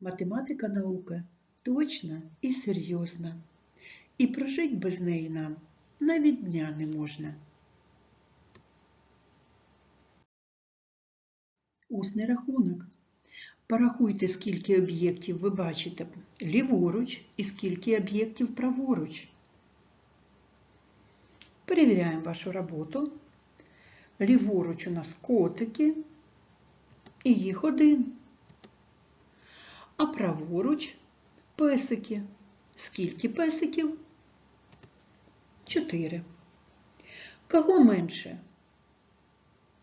Математика наука точна і серйозна, і прожить без неї нам навіть дня не можна. Усний рахунок. Порахуйте, скільки об'єктів ви бачите ліворуч і скільки об'єктів праворуч. Перевіряємо вашу роботу. Ліворуч у нас котики, і їх один. А праворуч песики. Скільки песиків? Чотири. Кого менше?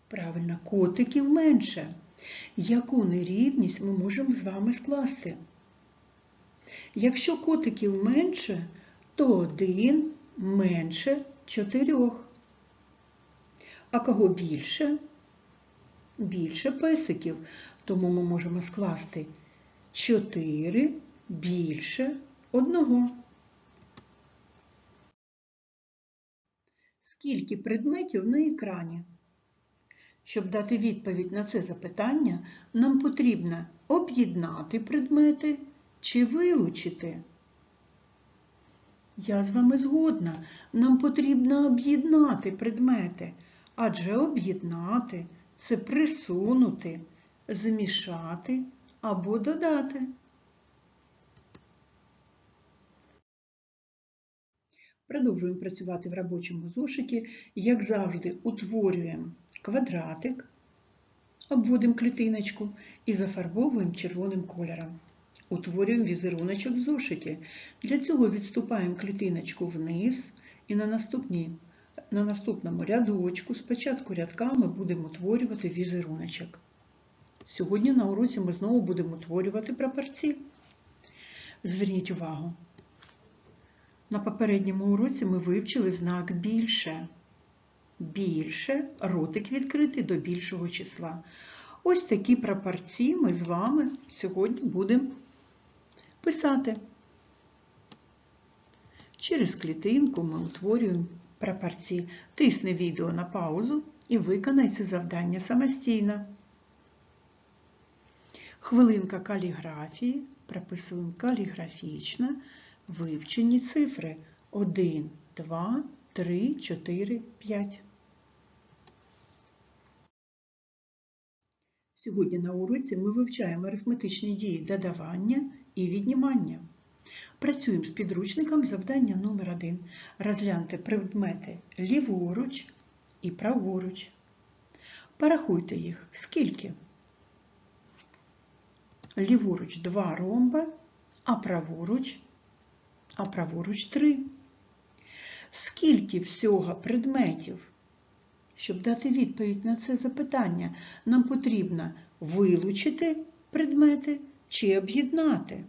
Правильно, котиків менше. Яку нерівність ми можемо з вами скласти? Якщо котиків менше, то один менше чотирьох. А кого більше? Більше песиків. Тому ми можемо скласти 4 більше одного. Скільки предметів на екрані? Щоб дати відповідь на це запитання, нам потрібно об'єднати предмети чи вилучити. Я з вами згодна. Нам потрібно об'єднати предмети, адже об'єднати це присунути, змішати або додати. Продовжуємо працювати в робочому зошиті. Як завжди, утворюємо квадратик, обводимо клітиночку і зафарбовуємо червоним кольором. Утворюємо візеруночок в зошиті. Для цього відступаємо клітиночку вниз і на, на наступному рядочку, спочатку рядками будемо утворювати візеруночок. Сьогодні на уроці ми знову будемо утворювати прапорці. Зверніть увагу. На попередньому уроці ми вивчили знак більше. Більше ротик відкритий до більшого числа. Ось такі прапорці ми з вами сьогодні будемо писати. Через клітинку ми утворюємо прапорці. Тисни відео на паузу і виконай це завдання самостійно. Хвилинка каліграфії. Прописуємо каліграфічно вивчені цифри 1, 2, 3, 4, 5. Сьогодні на уроці ми вивчаємо арифметичні дії додавання і віднімання. Працюємо з підручником завдання номер 1 Розгляньте предмети ліворуч і праворуч. Порахуйте їх. Скільки? Ліворуч 2 ромба, а праворуч а праворуч 3. Скільки всього предметів? Щоб дати відповідь на це запитання, нам потрібно вилучити предмети чи об'єднати.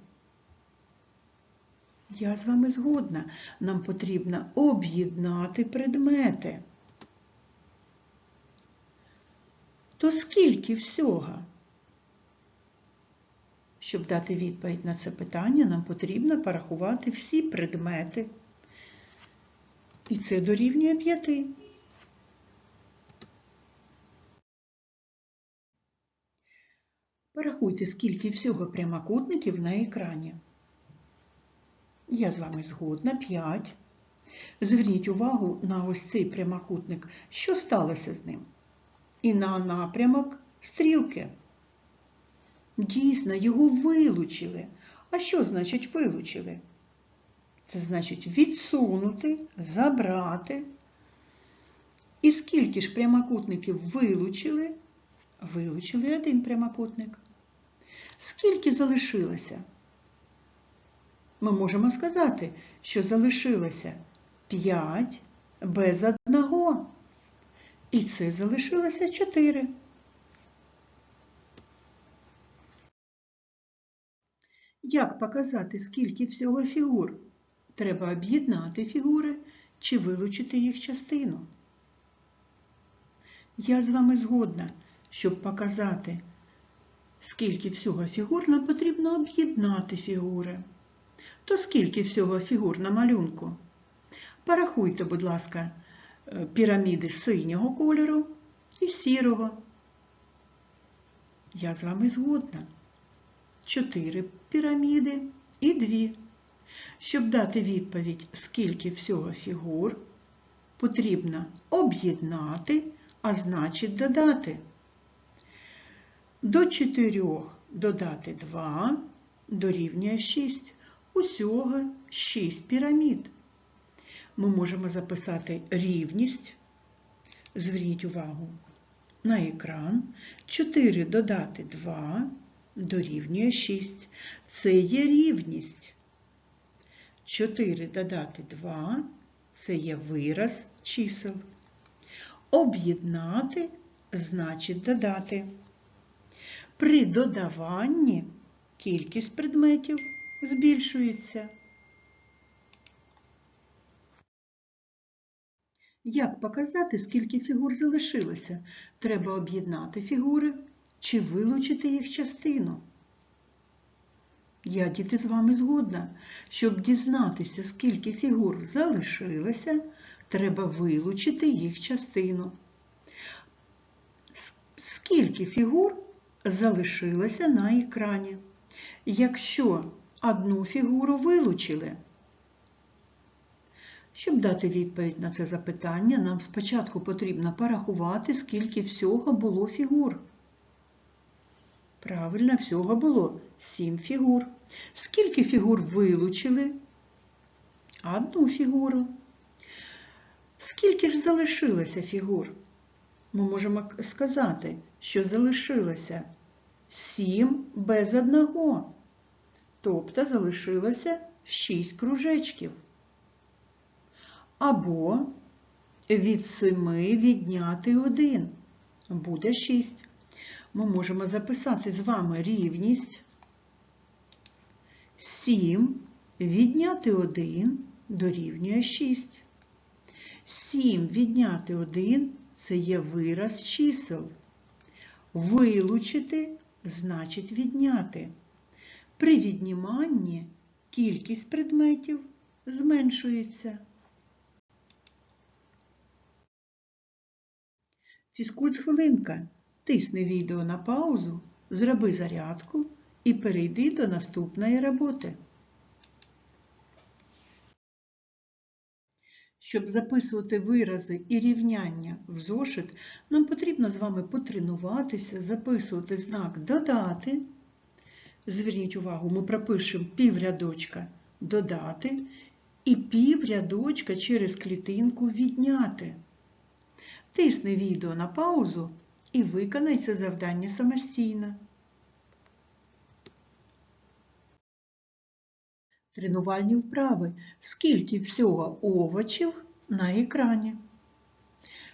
Я з вами згодна. Нам потрібно об'єднати предмети. То скільки всього? Щоб дати відповідь на це питання, нам потрібно порахувати всі предмети. І це дорівнює 5. Порахуйте, скільки всього прямокутників на екрані. Я з вами згодна 5. Зверніть увагу на ось цей прямокутник, що сталося з ним. І на напрямок стрілки. Дійсно, його вилучили. А що значить вилучили? Це значить відсунути, забрати. І скільки ж прямокутників вилучили? Вилучили один прямокутник. Скільки залишилося? Ми можемо сказати, що залишилося 5 без одного. І це залишилося 4. Як показати, скільки всього фігур? Треба об'єднати фігури чи вилучити їх частину. Я з вами згодна, щоб показати, скільки всього фігур, нам потрібно об'єднати фігури. То скільки всього фігур на малюнку? Порахуйте, будь ласка, е, піраміди синього кольору і сірого. Я з вами згодна. 4 піраміди і 2. Щоб дати відповідь, скільки всього фігур, потрібно об'єднати, а значить додати. До 4 додати 2 дорівнює 6. Усього 6 пірамід. Ми можемо записати рівність. Зверніть увагу на екран. 4 додати 2 дорівнює 6. Це є рівність. 4 додати 2 це є вираз чисел. Об'єднати значить додати. При додаванні кількість предметів збільшується. Як показати, скільки фігур залишилося? Треба об'єднати фігури чи вилучити їх частину. Я, діти, з вами згодна. Щоб дізнатися, скільки фігур залишилося, треба вилучити їх частину. Скільки фігур залишилося на екрані? Якщо одну фігуру вилучили, щоб дати відповідь на це запитання, нам спочатку потрібно порахувати, скільки всього було фігур. Правильно, всього було 7 фігур. Скільки фігур вилучили? Одну фігуру. Скільки ж залишилося фігур? Ми можемо сказати, що залишилося 7 без одного. Тобто залишилося 6 кружечків. Або від 7 відняти 1 буде 6. Ми можемо записати з вами рівність 7 відняти 1 дорівнює 6. 7 відняти 1 це є вираз чисел. Вилучити значить відняти. При відніманні кількість предметів зменшується. Фізкульт хвилинка. Тисни відео на паузу, зроби зарядку і перейди до наступної роботи. Щоб записувати вирази і рівняння в зошит, нам потрібно з вами потренуватися, записувати знак додати. Зверніть увагу, ми пропишемо піврядочка додати і піврядочка через клітинку відняти. Тисни відео на паузу і виконай це завдання самостійно. Тренувальні вправи. Скільки всього овочів на екрані?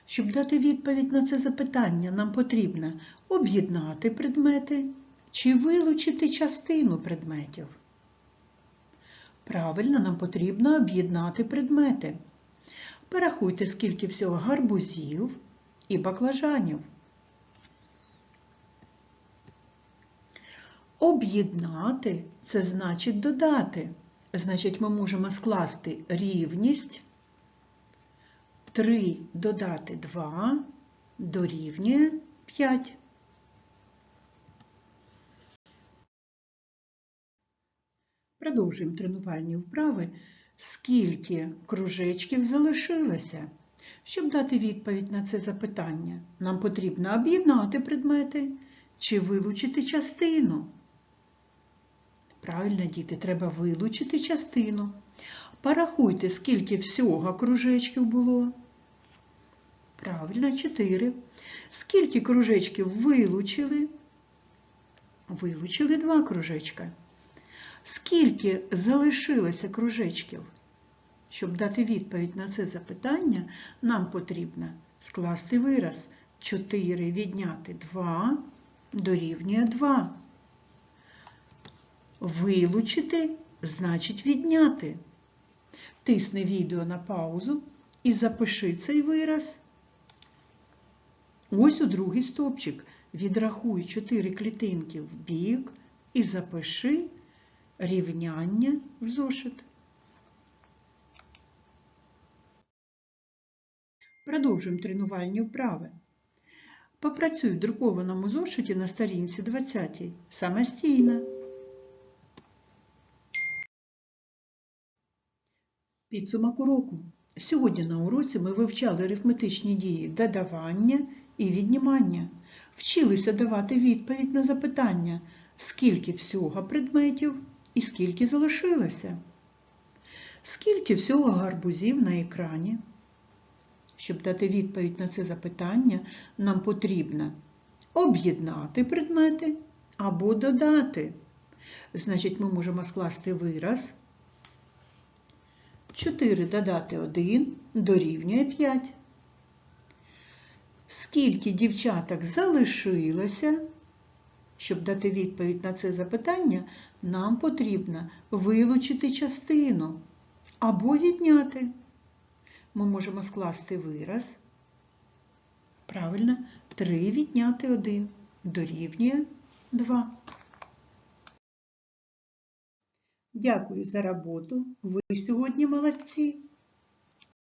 Щоб дати відповідь на це запитання, нам потрібно об'єднати предмети чи вилучити частину предметів. Правильно, нам потрібно об'єднати предмети. Порахуйте, скільки всього гарбузів і баклажанів. Об'єднати це значить додати. Значить, ми можемо скласти рівність 3 додати 2 дорівнює 5. Продовжуємо тренувальні вправи. Скільки кружечків залишилося? Щоб дати відповідь на це запитання, нам потрібно об'єднати предмети чи вилучити частину. Правильно, діти, треба вилучити частину. Порахуйте, скільки всього кружечків було. Правильно, 4. Скільки кружечків вилучили? Вилучили 2 кружечка. Скільки залишилося кружечків? Щоб дати відповідь на це запитання, нам потрібно скласти вираз 4 відняти 2 дорівнює 2. Вилучити значить відняти. Тисни відео на паузу і запиши цей вираз. Ось у другий стовпчик відрахуй 4 клітинки в бік і запиши рівняння в зошит. Продовжуємо тренувальні вправи. Попрацюй в друкованому зошиті на сторінці 20 самостійно. Підсумок уроку. Сьогодні на уроці ми вивчали арифметичні дії додавання і віднімання. Вчилися давати відповідь на запитання, скільки всього предметів і скільки залишилося. Скільки всього гарбузів на екрані? Щоб дати відповідь на це запитання, нам потрібно об'єднати предмети або додати. Значить, ми можемо скласти вираз 4 додати 1 дорівнює 5. Скільки дівчаток залишилося? Щоб дати відповідь на це запитання, нам потрібно вилучити частину або відняти. Ми можемо скласти вираз. Правильно, 3 відняти 1 дорівнює 2. Дякую за роботу. Ви сьогодні молодці.